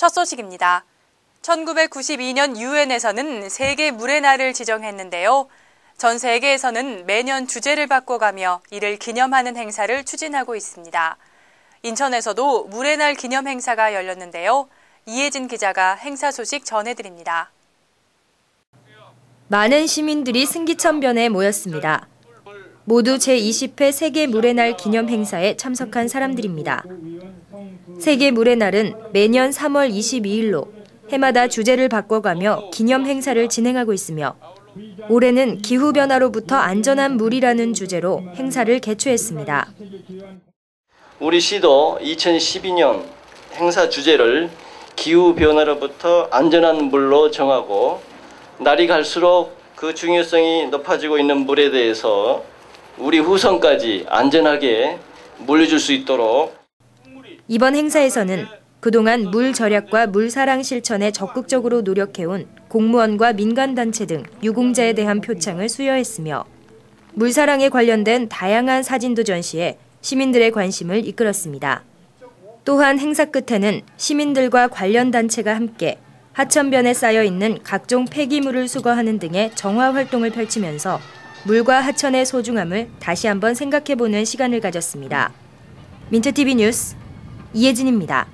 첫 소식입니다. 1992년 유엔에서는 세계 물의 날을 지정했는데요. 전 세계에서는 매년 주제를 바꿔가며 이를 기념하는 행사를 추진하고 있습니다. 인천에서도 물의 날 기념 행사가 열렸는데요. 이혜진 기자가 행사 소식 전해드립니다. 많은 시민들이 승기천변에 모였습니다. 모두 제20회 세계 물의 날 기념 행사에 참석한 사람들입니다. 세계 물의 날은 매년 3월 22일로 해마다 주제를 바꿔가며 기념 행사를 진행하고 있으며 올해는 기후변화로부터 안전한 물이라는 주제로 행사를 개최했습니다. 우리 시도 2012년 행사 주제를 기후변화로부터 안전한 물로 정하고 날이 갈수록 그 중요성이 높아지고 있는 물에 대해서 우리 후손까지 안전하게 물려줄 수 있도록 이번 행사에서는 그동안 물 절약과 물 사랑 실천에 적극적으로 노력해온 공무원과 민간단체 등 유공자에 대한 표창을 수여했으며 물 사랑에 관련된 다양한 사진도 전시해 시민들의 관심을 이끌었습니다. 또한 행사 끝에는 시민들과 관련 단체가 함께 하천변에 쌓여 있는 각종 폐기물을 수거하는 등의 정화 활동을 펼치면서 물과 하천의 소중함을 다시 한번 생각해보는 시간을 가졌습니다. 민트TV 뉴스 이혜진입니다.